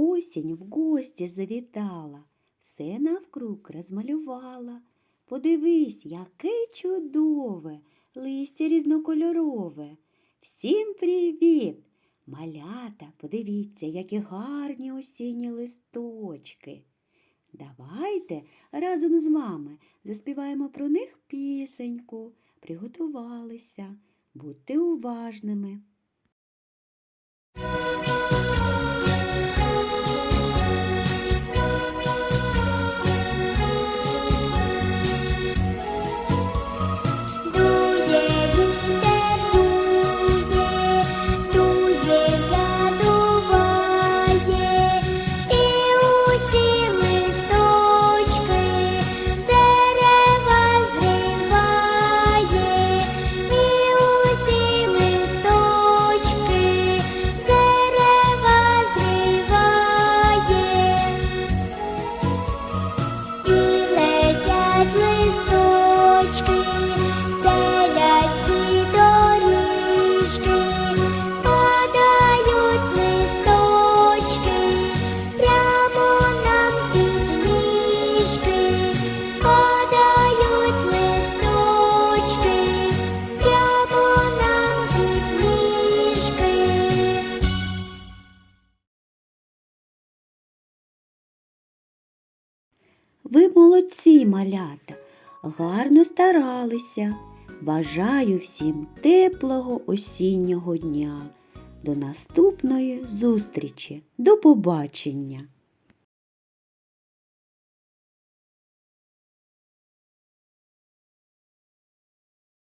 Осінь в гості завітала, все навкруг розмалювала. Подивись, яке чудове, листя різнокольорове. Всім привіт! Малята, подивіться, які гарні осінні листочки. Давайте разом з вами заспіваємо про них пісеньку. Приготувалися. Будьте уважними. Ви молодці, малята, гарно старалися. Бажаю всім теплого осіннього дня. До наступної зустрічі. До побачення!